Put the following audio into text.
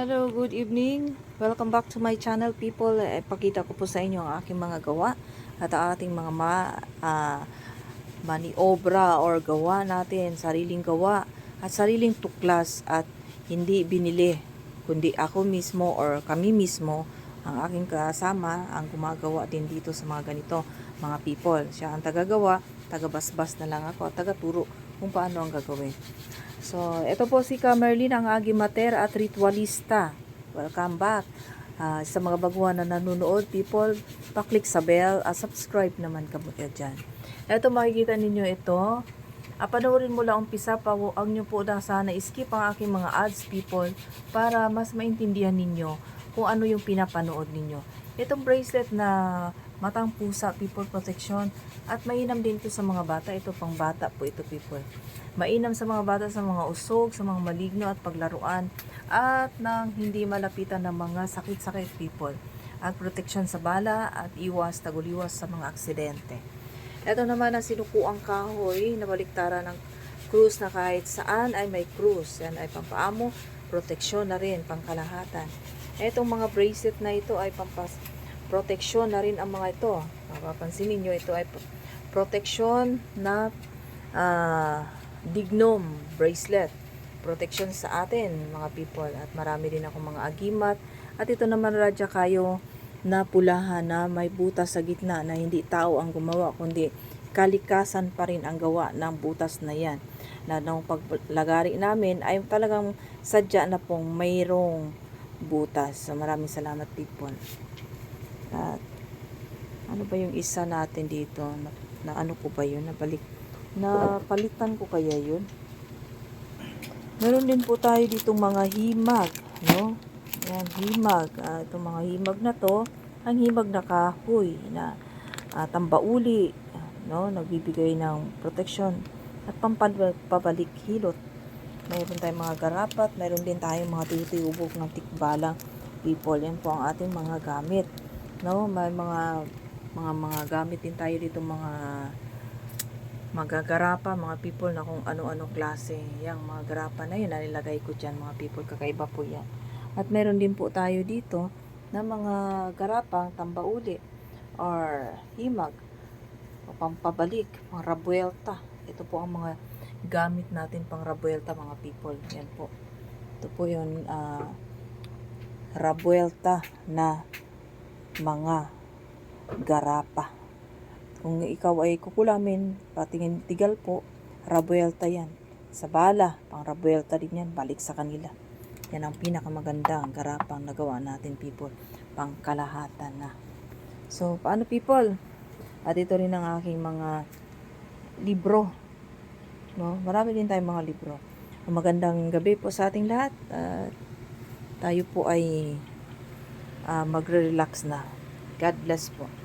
Hello, good evening. Welcome back to my channel, people. Eh, pakita ko po sa inyo ang aking mga gawa at ang ating mga ma, ah, maniobra or gawa natin, sariling gawa at sariling tuklas at hindi binili, kundi ako mismo or kami mismo ang aking kasama ang gumagawa din dito sa mga ganito, mga people. Siya ang tagagawa, tagabasbas na lang ako at tagaturo kung paano ang gagawin. So, ito po si Camerlin, ang agimater at ritualista. Welcome back. Ah, sa mga baguhan na nanonood, people, paklik sa bell at subscribe naman kayo dyan. Ito makikita ninyo ito. Ah, panoorin mo lang umpisa pa, ang nyo po na sana skip ang aking mga ads, people, para mas maintindihan ninyo kung ano yung pinapanood ninyo. Itong bracelet na matang pusa, people protection, at mainam din ito sa mga bata. Ito pang bata po ito, people. Mainam sa mga bata sa mga usog, sa mga maligno at paglaruan, at nang hindi malapitan ng mga sakit-sakit, people. At protection sa bala at iwas, taguliwas sa mga aksidente. Ito naman ang sinukuang kahoy na baliktaran ng krus na kahit saan ay may krus. Yan ay pampaamo, proteksyon na rin, pangkalahatan. Etong mga bracelet na ito ay pampas proteksyon na rin ang mga ito. Mapapansin ninyo, ito ay proteksyon na ah, dignum bracelet. Protection sa atin, mga people. At marami din ako mga agimat. At ito naman radya kayo na pulahan na may butas sa gitna na hindi tao ang gumawa, kundi kalikasan pa rin ang gawa ng butas na yan. Na nung paglagari namin ay talagang sadya na pong mayroong butas. So maraming salamat people. At ano ba yung isa natin dito? Na, na ano ko ba yun? Nabalik. Napalitan ko kaya yun? Meron din po tayo dito mga himag, no? Yan, himag. Ah, itong mga himag na to, ang himag na kahoy na ah, tambauli, no? Nagbibigay ng protection at pampabalik hilot. Mayroon tayong mga garapat, mayroon din tayong mga tuyutuyubok ng tikbalang people. Yan po ang ating mga gamit. No, may mga mga mga gamit din tayo dito mga magagarapa, mga people na kung ano-ano klase. Yang mga garapa na yun, nalilagay ko dyan mga people, kakaiba po yan. At meron din po tayo dito na mga garapang tambauli or himag o pampabalik, mga rabuelta. Ito po ang mga gamit natin pang rabuelta mga people. Yan po. Ito po yung ah, rabuelta na mga garapa. Kung ikaw ay kukulamin, patingin tigal po, rabuelta yan. Sa bala, pang rabuelta din yan, balik sa kanila. Yan ang pinakamaganda ang garapang nagawa natin people, pang kalahatan na. So, paano people? At ito rin ang aking mga libro. No? Marami din tayong mga libro. Magandang gabi po sa ating lahat. At tayo po ay ah, magre-relax na. God bless po.